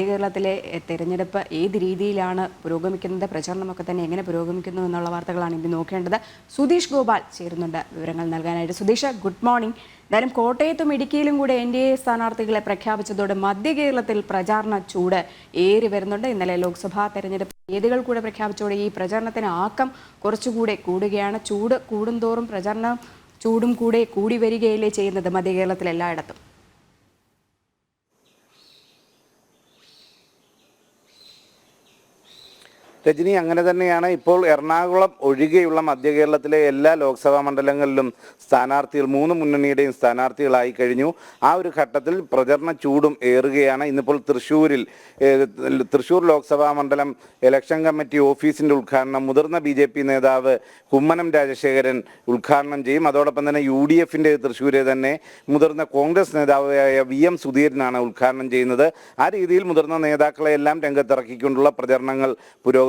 കേരളത്തിലെ തെരഞ്ഞെടുപ്പ് ഏത് രീതിയിലാണ് പുരോഗമിക്കുന്നത് പ്രചരണമൊക്കെ തന്നെ എങ്ങനെ പുരോഗമിക്കുന്നു എന്നുള്ള വാർത്തകളാണ് ഇനി നോക്കേണ്ടത്. സുധീഷ് ഗോപാൽ ചേരുന്നുണ്ട് വിവരങ്ങൾ നൽകാനായിട്ട്. Sudheesh good morning. എന്തായാലും കോട്ടയത്തും ഇടുക്കിയിലും കൂടെ എൻ ഡി എ സ്ഥാനാർത്ഥികളെ പ്രഖ്യാപിച്ചതോടെ മധ്യ കേരളത്തിൽ പ്രചാരണ ചൂട് ഏറി വരുന്നുണ്ട്. ഇന്നലെ ലോക്സഭാ തെരഞ്ഞെടുപ്പ് തീയതികൾ കൂടെ പ്രഖ്യാപിച്ചതോടെ ഈ പ്രചാരണത്തിന് ആക്കം കുറച്ചുകൂടെ കൂടുകയാണ്. ചൂട് കൂടുന്തോറും പ്രചരണം ചൂടും കൂടെ കൂടി വരികയല്ലേ ചെയ്യുന്നത് മധ്യ കേരളത്തിൽ എല്ലായിടത്തും. രജനി അങ്ങനെ തന്നെയാണ് ഇപ്പോൾ എറണാകുളം ഒഴികെയുള്ള മധ്യ കേരളത്തിലെ എല്ലാ ലോക്സഭാ മണ്ഡലങ്ങളിലും സ്ഥാനാർത്ഥികൾ മൂന്ന് മുന്നണിയുടെയും സ്ഥാനാർത്ഥികളായി കഴിഞ്ഞു. ആ ഒരു ഘട്ടത്തിൽ പ്രചരണ ചൂടും ഏറുകയാണ്. ഇന്നിപ്പോൾ തൃശ്ശൂരിൽ തൃശ്ശൂർ ലോക്സഭാ മണ്ഡലം ഇലക്ഷൻ കമ്മിറ്റി ഓഫീസിന്റെ ഉദ്ഘാടനം മുതിർന്ന ബി നേതാവ് കുമ്മനം രാജശേഖരൻ ഉദ്ഘാടനം ചെയ്യും. അതോടൊപ്പം തന്നെ യു ഡി എഫിന്റെ തൃശ്ശൂരെ തന്നെ മുതിർന്ന കോൺഗ്രസ് നേതാവായ വി എം സുധീരനാണ് ഉദ്ഘാടനം ചെയ്യുന്നത്. ആ രീതിയിൽ മുതിർന്ന നേതാക്കളെ എല്ലാം രംഗത്തിറക്കിക്കൊണ്ടുള്ള പ്രചരണങ്ങൾ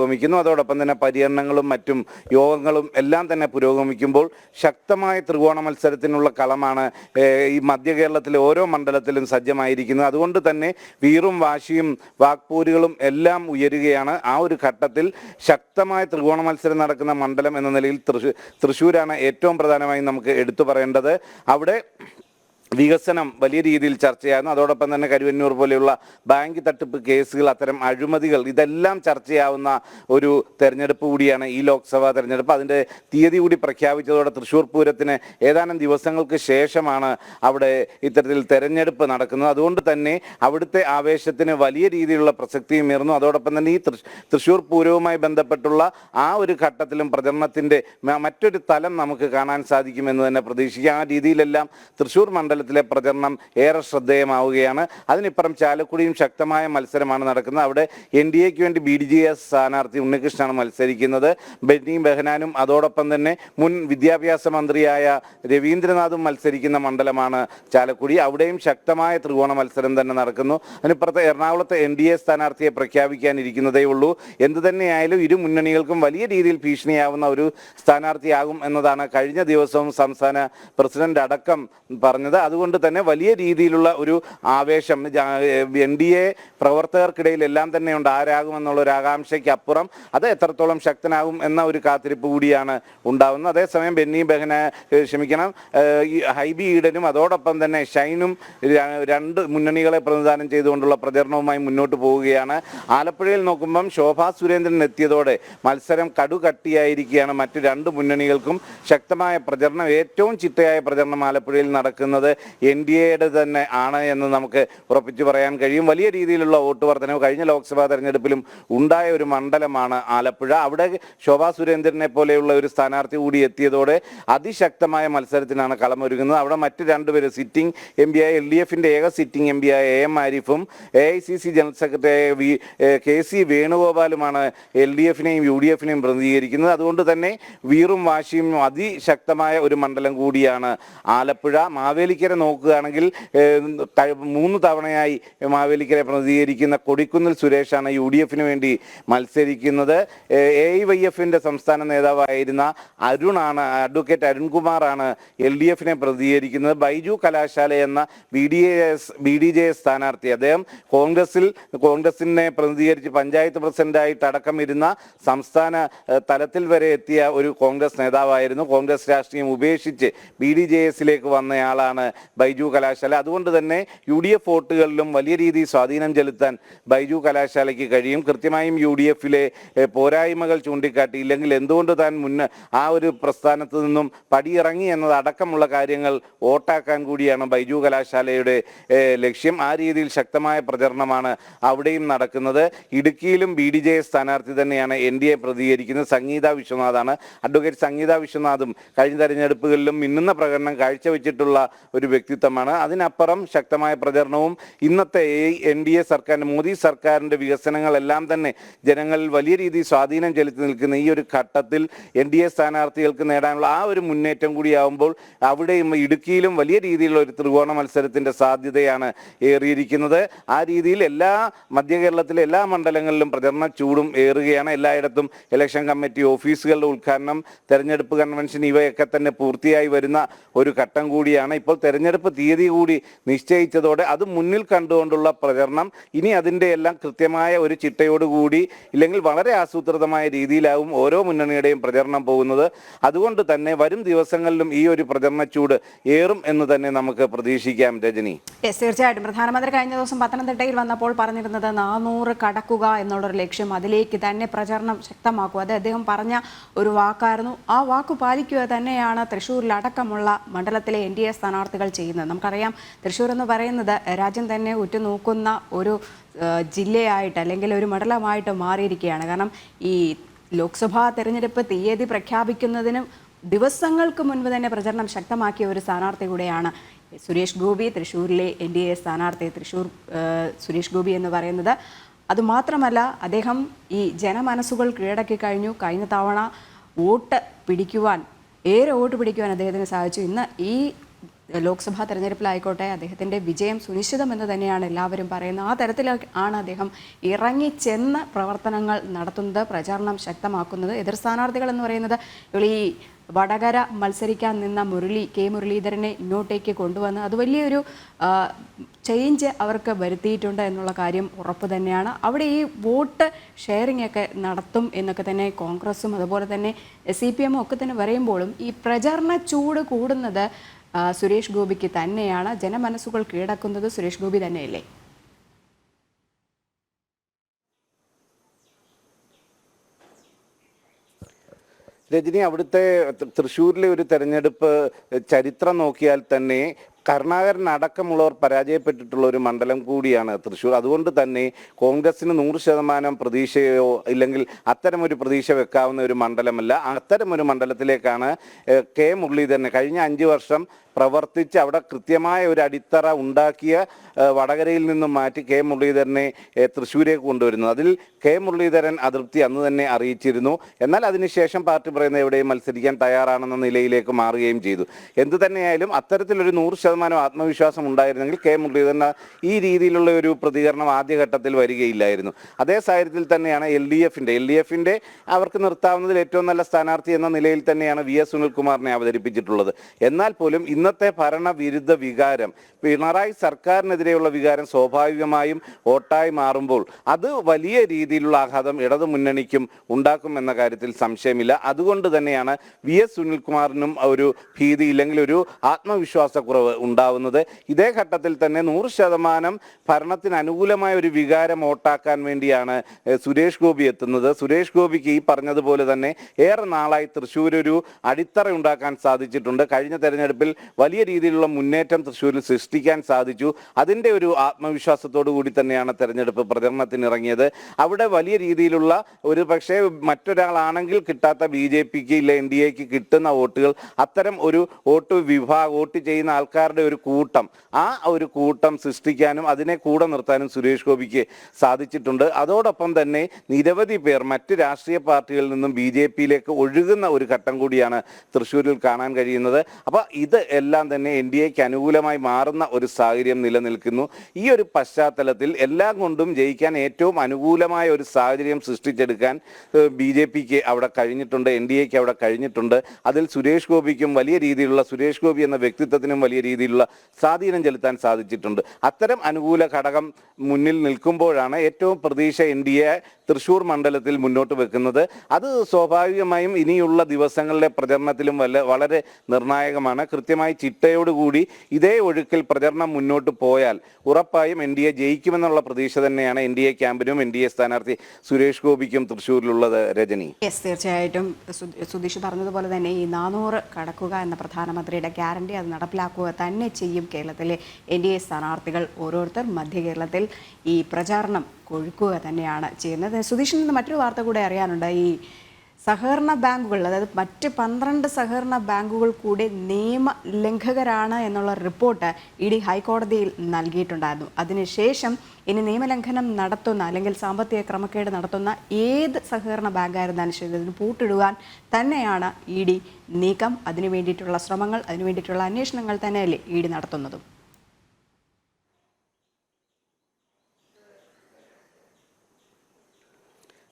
പുരോഗമിക്കുന്നു. അതോടൊപ്പം തന്നെ പര്യടനങ്ങളും മറ്റും യോഗങ്ങളും എല്ലാം തന്നെ പുരോഗമിക്കുമ്പോൾ ശക്തമായ ത്രികോണ മത്സരത്തിനുള്ള കളമാണ് ഈ മധ്യ കേരളത്തിലെ ഓരോ മണ്ഡലത്തിലും സജ്ജമായിരിക്കുന്നത്. അതുകൊണ്ട് തന്നെ വീറും വാശിയും വാക്പൂരുകളും എല്ലാം ഉയരുകയാണ്. ആ ഒരു ഘട്ടത്തിൽ ശക്തമായ ത്രികോണ മത്സരം നടക്കുന്ന മണ്ഡലം എന്ന നിലയിൽ തൃശൂരാണ് ഏറ്റവും പ്രധാനമായും നമുക്ക് എടുത്തു പറയേണ്ടത്. അവിടെ വികസനം വലിയ രീതിയിൽ ചർച്ചയായിരുന്നു അതോടൊപ്പം തന്നെ കരുവന്നൂർ പോലെയുള്ള ബാങ്ക് തട്ടിപ്പ് കേസുകൾ അത്തരം അഴിമതികൾ ഇതെല്ലാം ചർച്ചയാവുന്ന ഒരു തെരഞ്ഞെടുപ്പ് കൂടിയാണ് ഈ ലോക്സഭാ തെരഞ്ഞെടുപ്പ്. അതിന്റെ തീയതി കൂടി പ്രഖ്യാപിച്ചതോടെ തൃശ്ശൂർ പൂരത്തിന് ഏതാനും ദിവസങ്ങൾക്ക് ശേഷമാണ് അവിടെ ഇത്തരത്തിൽ തെരഞ്ഞെടുപ്പ് നടക്കുന്നത്. അതുകൊണ്ട് തന്നെ അവിടുത്തെ ആവേശത്തിന് വലിയ രീതിയിലുള്ള പ്രസക്തിയും ഏർന്നു അതോടൊപ്പം തന്നെ ഈ തൃശ്ശൂർ പൂരവുമായി ബന്ധപ്പെട്ടുള്ള ആ ഒരു ഘട്ടത്തിലും പ്രചരണത്തിന്റെ മറ്റൊരു തലം നമുക്ക് കാണാൻ സാധിക്കുമെന്ന് തന്നെ പ്രതീക്ഷിക്കാം. ആ രീതിയിലെല്ലാം തൃശ്ശൂർ മണ്ഡലത്തിലെ പ്രചരണം ഏറെ ശ്രദ്ധേയമാവുകയാണ്. അതിനിപ്പുറം ചാലക്കുടിയും ശക്തമായ മത്സരമാണ് നടക്കുന്നത്. അവിടെ എൻ ഡി എക്ക് വേണ്ടി ബി ഡി ജി എസ് സ്ഥാനാർത്ഥി ഉണ്ണികൃഷ്ണനാണ് മത്സരിക്കുന്നത്. ബെന്നി ബെഹനാനും അതോടൊപ്പം തന്നെ മുൻ വിദ്യാഭ്യാസ മന്ത്രിയായ രവീന്ദ്രനാഥും മത്സരിക്കുന്ന മണ്ഡലമാണ് ചാലക്കുടി. അവിടെയും ശക്തമായ ത്രികോണ മത്സരം തന്നെ നടക്കുന്നു. അതിനിപ്പുറത്ത് എറണാകുളത്തെ എൻ ഡി എ സ്ഥാനാർത്ഥിയെ പ്രഖ്യാപിക്കാനിരിക്കുന്നതേ ഉള്ളൂ എന്തു തന്നെയായാലും ഇരു മുന്നണികൾക്കും വലിയ രീതിയിൽ ഭീഷണിയാവുന്ന ഒരു സ്ഥാനാർത്ഥിയാകും എന്നതാണ് കഴിഞ്ഞ ദിവസവും സംസ്ഥാന പ്രസിഡന്റ് അടക്കം പറഞ്ഞത്. അതുകൊണ്ട് തന്നെ വലിയ രീതിയിലുള്ള ഒരു ആവേശം എൻ ഡി എ പ്രവർത്തകർക്കിടയിൽ എല്ലാം തന്നെ ഉണ്ട് ആരാകുമെന്നുള്ള ഒരു ആകാംക്ഷയ്ക്ക് അപ്പുറം അത് എത്രത്തോളം ശക്തനാകും എന്ന ഒരു കാത്തിരിപ്പ് കൂടിയാണ് ഉണ്ടാവുന്നത്. അതേസമയം ബെന്നി ബെഹന ക്ഷമിക്കണം ഹൈബി ഈഡനും അതോടൊപ്പം തന്നെ ഷൈനും രണ്ട് മുന്നണികളെ പ്രതിനിധാനം ചെയ്തുകൊണ്ടുള്ള പ്രചരണവുമായി മുന്നോട്ട് പോവുകയാണ്. ആലപ്പുഴയിൽ നോക്കുമ്പം ശോഭാ സുരേന്ദ്രൻ എത്തിയതോടെ മത്സരം കടുകട്ടിയായിരിക്കുകയാണ് മറ്റു രണ്ട് മുന്നണികൾക്കും ശക്തമായ പ്രചരണം ഏറ്റവും ചിട്ടയായ പ്രചരണം ആലപ്പുഴയിൽ നടക്കുന്നത്. എൻ ഡി എയുടെ തന്നെ ആണ് എന്ന് നമുക്ക് ഉറപ്പിച്ചു പറയാൻ കഴിയും. വലിയ രീതിയിലുള്ള വോട്ട് വർധനവ് കഴിഞ്ഞ ലോക്സഭാ തെരഞ്ഞെടുപ്പിലും ഉണ്ടായ ഒരു മണ്ഡലമാണ് ആലപ്പുഴ. അവിടെ ശോഭാ സുരേന്ദ്രനെ പോലെയുള്ള ഒരു സ്ഥാനാർത്ഥി കൂടി എത്തിയതോടെ അതിശക്തമായ മത്സരത്തിനാണ് കളമൊരുങ്ങുന്നത്. അവിടെ മറ്റ് രണ്ടുപേര് സിറ്റിംഗ് എം പി ആയ എൽ ഡി എഫിന്റെ ഏക സിറ്റിംഗ് എം പി ആയ A M ആരിഫും A I C C general secretary V K C വേണുഗോപാലുമാണ് L D എഫിനെയും യു ഡി എഫിനെയും പ്രതിനിധീകരിക്കുന്നത്. അതുകൊണ്ട് തന്നെ വീറും വാശിയും അതിശക്തമായ ഒരു മണ്ഡലം കൂടിയാണ് ആലപ്പുഴ. മാവേലിക്കര നോക്കുകയാണെങ്കിൽ മൂന്ന് തവണയായി മാവേലിക്കരെ പ്രതിനിധീകരിക്കുന്ന കൊടിക്കുന്നിൽ സുരേഷാണ് യു ഡി എഫിന് വേണ്ടി മത്സരിക്കുന്നത്. എ ഐ വൈ എഫിന്റെ സംസ്ഥാന നേതാവായിരുന്ന അരുണാണ് അഡ്വക്കേറ്റ് അരുൺകുമാറാണ് എൽ ഡി എഫിനെ പ്രതിനിധീകരിക്കുന്നത്. ബൈജു കലാശാല എന്ന B D S B D J S സ്ഥാനാർത്ഥി. അദ്ദേഹം കോൺഗ്രസിൽ കോൺഗ്രസിനെ പ്രതിനിധീകരിച്ച് പഞ്ചായത്ത് പ്രസിഡന്റായിട്ട് അടക്കം ഇരുന്ന സംസ്ഥാന തലത്തിൽ വരെ എത്തിയ ഒരു കോൺഗ്രസ് നേതാവായിരുന്നു. കോൺഗ്രസ് രാഷ്ട്രീയം ഉപേക്ഷിച്ച് ബി ഡി ജെ എസിലേക്ക് വന്നയാളാണ് ബൈജു കലാശാല. അതുകൊണ്ട് തന്നെ യു ഡി എഫ് വോട്ടുകളിലും വലിയ രീതിയിൽ സ്വാധീനം ചെലുത്താൻ ബൈജു കലാശാലയ്ക്ക് കഴിയും. കൃത്യമായും യു ഡി എഫിലെ പോരായ്മകൾ ചൂണ്ടിക്കാട്ടി ഇല്ലെങ്കിൽ എന്തുകൊണ്ട് താൻ മുന്ന ആ ഒരു പ്രസ്ഥാനത്ത് നിന്നും പടിയിറങ്ങി എന്നതടക്കമുള്ള കാര്യങ്ങൾ വോട്ടാക്കാൻ കൂടിയാണ് ബൈജു കലാശാലയുടെ ലക്ഷ്യം. ആ രീതിയിൽ ശക്തമായ പ്രചരണമാണ് അവിടെയും നടക്കുന്നത്. ഇടുക്കിയിലും ബി ഡി ജെ സ്ഥാനാർത്ഥി തന്നെയാണ് എൻ ഡി എ പ്രതികരിക്കുന്നത്. സംഗീത വിശ്വനാഥാണ്. അഡ്വക്കേറ്റ് സംഗീത വിശ്വനാഥും കഴിഞ്ഞ തെരഞ്ഞെടുപ്പുകളിലും മിന്നുന്ന പ്രകടനം കാഴ്ചവെച്ചിട്ടുള്ള ഒരു വ്യക്തിത്വമാണ്. അതിനപ്പുറം ശക്തമായ പ്രചരണവും ഇന്നത്തെ എൻ ഡി എ സർക്കാരിന്റെ മോദി സർക്കാരിന്റെ വികസനങ്ങളെല്ലാം തന്നെ ജനങ്ങളിൽ വലിയ രീതിയിൽ സ്വാധീനം ചെലുത്തി നിൽക്കുന്ന ഈ ഒരു ഘട്ടത്തിൽ എൻ ഡി എ സ്ഥാനാർത്ഥികൾക്ക് നേടാനുള്ള ആ ഒരു മുന്നേറ്റം കൂടിയാവുമ്പോൾ അവിടെയും ഇടുക്കിയിലും വലിയ രീതിയിലുള്ള ഒരു ത്രികോണ മത്സരത്തിന്റെ സാധ്യതയാണ് ഏറിയിരിക്കുന്നത്. ആ രീതിയിൽ എല്ലാ മധ്യ കേരളത്തിലെ എല്ലാ മണ്ഡലങ്ങളിലും പ്രചരണ ചൂടും ഏറുകയാണ്. എല്ലായിടത്തും ഇലക്ഷൻ കമ്മിറ്റി ഓഫീസുകളുടെ ഉദ്ഘാടനം തെരഞ്ഞെടുപ്പ് കൺവെൻഷൻ ഇവയൊക്കെ തന്നെ പൂർത്തിയായി വരുന്ന ഒരു ഘട്ടം കൂടിയാണ്. ഇപ്പോൾ തെരഞ്ഞെടുപ്പ് തെരഞ്ഞെടുപ്പ് തീയതി കൂടി നിശ്ചയിച്ചതോടെ അത് മുന്നിൽ കണ്ടുകൊണ്ടുള്ള പ്രചരണം ഇനി അതിന്റെ എല്ലാം കൃത്യമായ ഒരു ചിട്ടയോടുകൂടി ഇല്ലെങ്കിൽ വളരെ ആസൂത്രിതമായ രീതിയിലാവും ഓരോ മുന്നണിയുടെയും പ്രചരണം പോകുന്നത്. അതുകൊണ്ട് തന്നെ വരും ദിവസങ്ങളിലും ഈ ഒരു പ്രചരണ ചൂട് ഏറും എന്ന് തന്നെ നമുക്ക് പ്രതീക്ഷിക്കാം രജനി. തീർച്ചയായിട്ടും. പ്രധാനമന്ത്രി കഴിഞ്ഞ ദിവസം പത്തനംതിട്ടയിൽ വന്നപ്പോൾ പറഞ്ഞിരുന്നത് നാനൂറ് കടക്കുക എന്നുള്ളൊരു ലക്ഷ്യം അതിലേക്ക് തന്നെ പ്രചരണം ശക്തമാക്കുക അത് അദ്ദേഹം പറഞ്ഞ ഒരു വാക്കായിരുന്നു. ആ വാക്ക് പാലിക്കുക തന്നെയാണ് തൃശ്ശൂരിലടക്കമുള്ള മണ്ഡലത്തിലെ എൻ ഡി എ സ്ഥാനാർത്ഥികൾ ചെയ്യുന്നത്. നമുക്കറിയാം തൃശ്ശൂർ എന്ന് പറയുന്നത് രാജ്യം തന്നെ ഉറ്റുനോക്കുന്ന ഒരു ജില്ലയായിട്ട് അല്ലെങ്കിൽ ഒരു മണ്ഡലമായിട്ട് മാറിയിരിക്കുകയാണ്. കാരണം ഈ ലോക്സഭാ തെരഞ്ഞെടുപ്പ് തീയതി പ്രഖ്യാപിക്കുന്നതിനും ദിവസങ്ങൾക്ക് മുൻപ് തന്നെ പ്രചരണം ശക്തമാക്കിയ ഒരു സ്ഥാനാർത്ഥി കൂടെയാണ് സുരേഷ് ഗോപി. തൃശ്ശൂരിലെ എൻ ഡി എ സ്ഥാനാർത്ഥി തൃശ്ശൂർ സുരേഷ് ഗോപി എന്ന് പറയുന്നത്. അതുമാത്രമല്ല അദ്ദേഹം ഈ ജനമനസ്സുകൾ കീഴടക്കി കഴിഞ്ഞു. കഴിഞ്ഞ തവണ വോട്ട് പിടിക്കുവാൻ ഏറെ വോട്ട് പിടിക്കുവാൻ അദ്ദേഹത്തിന് സാധിച്ചു. ഇന്ന് ഈ ലോക്സഭാ തെരഞ്ഞെടുപ്പിലായിക്കോട്ടെ അദ്ദേഹത്തിന്റെ വിജയം സുനിശ്ചിതമെന്ന് തന്നെയാണ് എല്ലാവരും പറയുന്നത്. ആ തരത്തിലാണ് അദ്ദേഹം ഇറങ്ങി ചെന്ന് പ്രവർത്തനങ്ങൾ നടത്തുന്നത് പ്രചാരണം ശക്തമാക്കുന്നത്. എതിർ സ്ഥാനാർത്ഥികൾ എന്ന് പറയുന്നത് ഈ വടകര മത്സരിക്കാൻ നിന്ന മുരളി കെ മുരളീധരനെ ഇങ്ങോട്ടേക്ക് കൊണ്ടുവന്ന് അത് വലിയൊരു ചേഞ്ച് അവർക്ക് വരുത്തിയിട്ടുണ്ട് എന്നുള്ള കാര്യം ഉറപ്പ് തന്നെയാണ്. അവിടെ ഈ വോട്ട് ഷെയറിംഗ് ഒക്കെ നടത്തും എന്നൊക്കെ തന്നെ കോൺഗ്രസും അതുപോലെ തന്നെ സി പി എമ്മും ഒക്കെ തന്നെ പറയുമ്പോഴും ഈ പ്രചാരണ ചൂട് കൂടുന്നത് സുരേഷ് ഗോപിക്ക് തന്നെയാണ് ജനമനസ്സുകൾ കീഴടക്കുന്നത്. സുരേഷ് ഗോപി തന്നെയല്ലേ? രജനി അവിടുത്തെ തൃശ്ശൂരിലെ ഒരു തെരഞ്ഞെടുപ്പ് ചരിത്രം നോക്കിയാൽ തന്നെ കരുണാകരൻ അടക്കമുള്ളവർ പരാജയപ്പെട്ടിട്ടുള്ള ഒരു മണ്ഡലം കൂടിയാണ് തൃശ്ശൂർ. അതുകൊണ്ട് തന്നെ കോൺഗ്രസിന് നൂറ് ശതമാനം പ്രതീക്ഷയോ ഇല്ലെങ്കിൽ അത്തരമൊരു പ്രതീക്ഷ വെക്കാവുന്ന ഒരു മണ്ഡലമല്ല. അത്തരമൊരു മണ്ഡലത്തിലേക്കാണ് കെ മുരളീധരൻ കഴിഞ്ഞ അഞ്ച് വർഷം പ്രവർത്തിച്ച് അവിടെ കൃത്യമായ ഒരു അടിത്തറ ഉണ്ടാക്കിയ വടകരയിൽ നിന്നും മാറ്റി കെ മുരളീധരനെ തൃശ്ശൂരേക്ക് കൊണ്ടുവരുന്നു. അതിൽ കെ മുരളീധരൻ അതൃപ്തി അന്ന് തന്നെ അറിയിച്ചിരുന്നു. എന്നാൽ അതിനുശേഷം പാർട്ടി പറയുന്ന എവിടെയും മത്സരിക്കാൻ തയ്യാറാണെന്ന നിലയിലേക്ക് മാറുകയും ചെയ്തു. എന്തു തന്നെയായാലും അത്തരത്തിലൊരു നൂറ് ശതമാനം ആത്മവിശ്വാസം ഉണ്ടായിരുന്നെങ്കിൽ കെ മുരളീധരൻ ഈ രീതിയിലുള്ള ഒരു പ്രതികരണം ആദ്യഘട്ടത്തിൽ വരികയില്ലായിരുന്നു. അതേ സാഹചര്യത്തിൽ തന്നെയാണ് എൽ ഡി എഫിന്റെ. എൽ ഡി എഫിന്റെ അവർക്ക് നിർത്താവുന്നതിൽ ഏറ്റവും നല്ല സ്ഥാനാർത്ഥി എന്ന നിലയിൽ തന്നെയാണ് വി എസ് സുനിൽകുമാറിനെ അവതരിപ്പിച്ചിട്ടുള്ളത്. എന്നാൽ പോലും ഇന്നത്തെ ഭരണവിരുദ്ധ വികാരം പിണറായി സർക്കാരിനെതിരെയുള്ള വികാരം സ്വാഭാവികമായും വോട്ടായി മാറുമ്പോൾ അത് വലിയ രീതിയിലുള്ള ആഘാതം ഇടതു മുന്നണിക്കും ഉണ്ടാക്കും എന്ന കാര്യത്തിൽ സംശയമില്ല. അതുകൊണ്ട് തന്നെയാണ് വി എസ് സുനിൽകുമാറിനും ഒരു ഭീതി ഇല്ലെങ്കിൽ ഒരു ആത്മവിശ്വാസക്കുറവ് ഉണ്ടാവുന്നത്. ഇതേ ഘട്ടത്തിൽ തന്നെ നൂറ് ശതമാനം ഭരണത്തിന് അനുകൂലമായ ഒരു വികാരം വോട്ടാക്കാൻ വേണ്ടിയാണ് സുരേഷ് ഗോപി എത്തുന്നത്. സുരേഷ് ഗോപിക്ക് ഈ പറഞ്ഞതുപോലെ തന്നെ ഏറെ നാളായി തൃശ്ശൂർ ഒരു അടിത്തറ ഉണ്ടാക്കാൻ സാധിച്ചിട്ടുണ്ട്. കഴിഞ്ഞ തെരഞ്ഞെടുപ്പിൽ വലിയ രീതിയിലുള്ള മുന്നേറ്റം തൃശ്ശൂരിൽ സൃഷ്ടിക്കാൻ സാധിച്ചു. അതിന്റെ ഒരു ആത്മവിശ്വാസത്തോടു കൂടി തന്നെയാണ് തെരഞ്ഞെടുപ്പ് പ്രചരണത്തിന് ഇറങ്ങിയത് അവിടെ വലിയ രീതിയിലുള്ള ഒരു പക്ഷേ മറ്റൊരാളാണെങ്കിൽ കിട്ടാത്ത ബി ജെ പിക്ക് ഇല്ല എൻ ഡി എക്ക് കിട്ടുന്ന വോട്ടുകൾ അത്തരം ഒരു വോട്ട് വിഭാഗം വോട്ട് ചെയ്യുന്ന ആൾക്കാരുടെ ഒരു കൂട്ടം ആ ഒരു കൂട്ടം സൃഷ്ടിക്കാനും അതിനെ കൂടെ നിർത്താനും സുരേഷ് ഗോപിക്ക് സാധിച്ചിട്ടുണ്ട്. അതോടൊപ്പം തന്നെ നിരവധി പേർ മറ്റ് രാഷ്ട്രീയ പാർട്ടികളിൽ നിന്നും ബി ജെ പിയിലേക്ക് ഒഴുകുന്ന ഒരു ഘട്ടം കൂടിയാണ് തൃശ്ശൂരിൽ കാണാൻ കഴിയുന്നത്. അപ്പോൾ ഇത് എല്ലാം തന്നെ എൻ ഡി എക്ക് അനുകൂലമായി മാറുന്ന ഒരു സാഹചര്യം നിലനിൽക്കുന്നു. ഈ ഒരു പശ്ചാത്തലത്തിൽ എല്ലാം കൊണ്ടും ജയിക്കാൻ ഏറ്റവും അനുകൂലമായ ഒരു സാഹചര്യം സൃഷ്ടിച്ചെടുക്കാൻ ബി ജെ പിക്ക് അവിടെ കഴിഞ്ഞിട്ടുണ്ട് എൻ ഡി എക്ക് അവിടെ കഴിഞ്ഞിട്ടുണ്ട്. അതിൽ സുരേഷ് ഗോപിക്കും വലിയ രീതിയിലുള്ള സുരേഷ് ഗോപി എന്ന വ്യക്തിത്വത്തിനും വലിയ രീതിയിലുള്ള സ്വാധീനം ചെലുത്താൻ സാധിച്ചിട്ടുണ്ട്. അത്തരം അനുകൂല ഘടകം മുന്നിൽ നിൽക്കുമ്പോഴാണ് ഏറ്റവും പ്രതീക്ഷ എൻ ഡി എ തൃശൂർ മണ്ഡലത്തിൽ മുന്നോട്ട് വെക്കുന്നത്. അത് സ്വാഭാവികമായും ഇനിയുള്ള ദിവസങ്ങളിലെ പ്രചരണത്തിലും വല്ല വളരെ നിർണായകമാണ്. കൃത്യമായി ചിട്ടയോടുകൂടി ഇതേ ഒഴുക്കിൽ പ്രചരണം മുന്നോട്ട് പോയാൽ ഉറപ്പായും എൻ ഡി എ ജയിക്കുമെന്നുള്ള പ്രതീക്ഷ തന്നെയാണ് എൻ ഡി എ ക്യാമ്പിനും എൻ ഡി എ സ്ഥാനാർത്ഥി സുരേഷ് ഗോപിക്കും തൃശ്ശൂരിലുള്ളത് രജനി. യെസ് തീർച്ചയായിട്ടും. സുധീഷ് പറഞ്ഞതുപോലെ തന്നെ ഈ നാനൂറ് കടക്കുക എന്ന പ്രധാനമന്ത്രിയുടെ ഗ്യാരണ്ടി അത് നടപ്പിലാക്കുക തന്നെ ചെയ്യും കേരളത്തിലെ എൻ ഡി എ സ്ഥാനാർത്ഥികൾ ഓരോരുത്തർ മധ്യ കേരളത്തിൽ ഈ പ്രചാരണം കൊഴുക്കുക തന്നെയാണ് ചെയ്യുന്നത്. സുധീഷിൽ നിന്ന് മറ്റൊരു വാർത്ത കൂടെ അറിയാനുണ്ട്. ഈ സഹകരണ ബാങ്കുകൾ അതായത് മറ്റ് പന്ത്രണ്ട് സഹകരണ ബാങ്കുകൾ കൂടി നിയമ ലംഘകരാണ് എന്നുള്ള റിപ്പോർട്ട് ഇ ഡി ഹൈക്കോടതിയിൽ നൽകിയിട്ടുണ്ടായിരുന്നു. അതിനുശേഷം ഇനി നിയമലംഘനം നടത്തുന്ന അല്ലെങ്കിൽ സാമ്പത്തിക ക്രമക്കേട് നടത്തുന്ന ഏത് സഹകരണ ബാങ്കായിരുന്നാലും ശരി അതിന് പൂട്ടിടുവാൻ തന്നെയാണ് ഇ ഡി നീക്കം. അതിനു വേണ്ടിയിട്ടുള്ള ശ്രമങ്ങൾ അതിനു വേണ്ടിയിട്ടുള്ള അന്വേഷണങ്ങൾ തന്നെയല്ലേ ഇ ഡി നടത്തുന്നതും?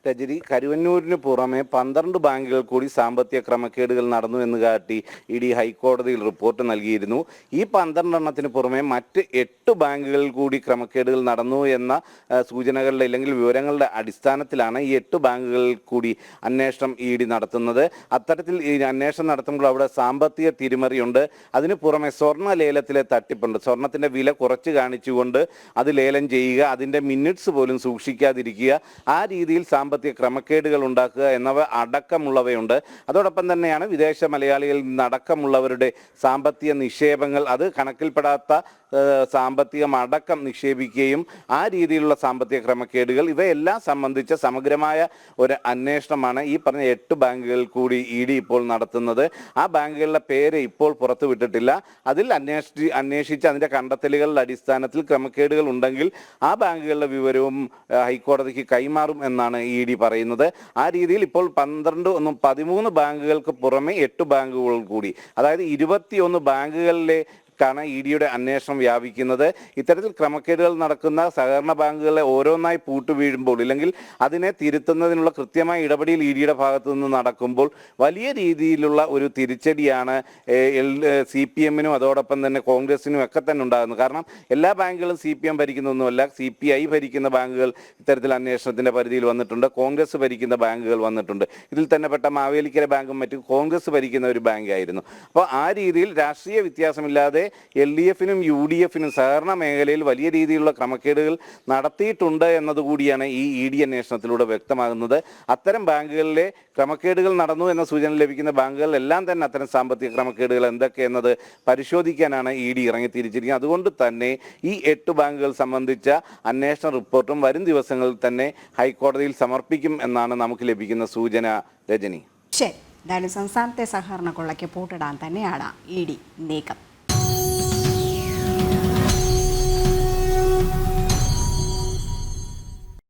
രജരി കരുവന്നൂരിന് പുറമെ പന്ത്രണ്ട് ബാങ്കുകൾ കൂടി സാമ്പത്തിക ക്രമക്കേടുകൾ നടന്നു എന്ന് കാട്ടി ഇ ഡി ഹൈക്കോടതിയിൽ റിപ്പോർട്ട് നൽകിയിരുന്നു. ഈ പന്ത്രണ്ടെണ്ണത്തിന് പുറമെ മറ്റ് എട്ട് ബാങ്കുകളിൽ കൂടി ക്രമക്കേടുകൾ നടന്നു എന്ന സൂചനകളുടെ അല്ലെങ്കിൽ വിവരങ്ങളുടെ അടിസ്ഥാനത്തിലാണ് ഈ എട്ട് ബാങ്കുകളിൽ കൂടി അന്വേഷണം ഇ ഡി നടത്തുന്നത്. അത്തരത്തിൽ ഈ അന്വേഷണം നടത്തുമ്പോൾ അവിടെ സാമ്പത്തിക തിരിമറിയുണ്ട്. അതിന് പുറമെ സ്വർണ ലേലത്തിലെ തട്ടിപ്പുണ്ട്. സ്വർണത്തിന്റെ വില കുറച്ച് കാണിച്ചുകൊണ്ട് അത് ലേലം ചെയ്യുക അതിന്റെ മിനിറ്റ്സ് പോലും സൂക്ഷിക്കാതിരിക്കുക ആ രീതിയിൽ സാമ്പത്തിക ക്രമക്കേടുകൾ ഉണ്ടാക്കുക എന്നിവ അടക്കമുള്ളവയുണ്ട്. അതോടൊപ്പം തന്നെയാണ് വിദേശ മലയാളികളിൽ നിന്നടക്കമുള്ളവരുടെ സാമ്പത്തിക നിക്ഷേപങ്ങൾ അത് കണക്കിൽപ്പെടാത്ത സാമ്പത്തികം അടക്കം നിക്ഷേപിക്കുകയും ആ രീതിയിലുള്ള സാമ്പത്തിക ക്രമക്കേടുകൾ ഇവയെല്ലാം സംബന്ധിച്ച സമഗ്രമായ ഒരു അന്വേഷണമാണ് ഈ പറഞ്ഞ എട്ട് ബാങ്കുകൾ കൂടി ഇ ഡി ഇപ്പോൾ നടത്തുന്നത്. ആ ബാങ്കുകളുടെ പേര് ഇപ്പോൾ പുറത്തുവിട്ടിട്ടില്ല അതിൽ അന്വേഷി അന്വേഷിച്ച് അതിന്റെ കണ്ടെത്തലുകളുടെ അടിസ്ഥാനത്തിൽ ക്രമക്കേടുകൾ ഉണ്ടെങ്കിൽ ആ ബാങ്കുകളുടെ വിവരവും ഹൈക്കോടതിക്ക് കൈമാറും എന്നാണ് ഇ ഡി പറയുന്നത്. ആ രീതിയിൽ ഇപ്പോൾ പന്ത്രണ്ട് ഒന്നും പതിമൂന്ന് ബാങ്കുകൾക്ക് പുറമെ എട്ട് ബാങ്കുകൾ കൂടി. അതായത് ഇരുപത്തിയൊന്ന് ബാങ്കുകളിലെ ാണ് ഇ ഡിയുടെ അന്വേഷണം വ്യാപിക്കുന്നത്. ഇത്തരത്തിൽ ക്രമക്കേടുകൾ നടക്കുന്ന സഹകരണ ബാങ്കുകളെ ഓരോന്നായി പൂട്ടു വീഴുമ്പോൾ ഇല്ലെങ്കിൽ അതിനെ തിരുത്തുന്നതിനുള്ള കൃത്യമായ ഇടപെടൽ ഇ ഡിയുടെ ഭാഗത്തു നിന്ന് നടക്കുമ്പോൾ വലിയ രീതിയിലുള്ള ഒരു തിരിച്ചടിയാണ് എൽ സി പി എമ്മിനും അതോടൊപ്പം തന്നെ കോൺഗ്രസിനും ഒക്കെ തന്നെ ഉണ്ടാകുന്നത്. കാരണം എല്ലാ ബാങ്കുകളും സി പി എം ഭരിക്കുന്നൊന്നുമല്ല സി പി ഐ ഭരിക്കുന്ന ബാങ്കുകൾ ഇത്തരത്തിൽ അന്വേഷണത്തിന്റെ പരിധിയിൽ വന്നിട്ടുണ്ട് കോൺഗ്രസ് ഭരിക്കുന്ന ബാങ്കുകൾ വന്നിട്ടുണ്ട്. ഇതിൽ തന്നെ പെട്ട മാവേലിക്കര ബാങ്കും മറ്റും കോൺഗ്രസ് ഭരിക്കുന്ന ഒരു ബാങ്കായിരുന്നു അപ്പോൾ ആ രീതിയിൽ രാഷ്ട്രീയ വ്യത്യാസമില്ലാതെ എൽ ഡി എഫിനും യു ഡി എഫിനും സഹകരണ മേഖലയിൽ വലിയ രീതിയിലുള്ള ക്രമക്കേടുകൾ നടത്തിയിട്ടുണ്ട് എന്നതുകൂടിയാണ് ഈ ഇ ഡി അന്വേഷണത്തിലൂടെ വ്യക്തമാകുന്നത്. അത്തരം ബാങ്കുകളിലെ ക്രമക്കേടുകൾ നടന്നു എന്ന സൂചന ലഭിക്കുന്ന ബാങ്കുകളിലെല്ലാം തന്നെ അത്തരം സാമ്പത്തിക ക്രമക്കേടുകൾ എന്തൊക്കെയെന്നത് പരിശോധിക്കാനാണ് ഇ ഡി ഇറങ്ങിത്തിരിച്ചിരിക്കുന്നത്. അതുകൊണ്ട് തന്നെ ഈ എട്ട് ബാങ്കുകൾ സംബന്ധിച്ച അന്വേഷണ റിപ്പോർട്ടും വരും ദിവസങ്ങളിൽ തന്നെ ഹൈക്കോടതിയിൽ സമർപ്പിക്കും എന്നാണ് നമുക്ക് ലഭിക്കുന്ന സൂചന രജനി. ശരി. എന്തായാലും സംസ്ഥാനത്തെ സഹകരണ കൊള്ളയ്ക്ക് പൂട്ടിടാൻ തന്നെയാണ് ഇ ഡി നീക്കം.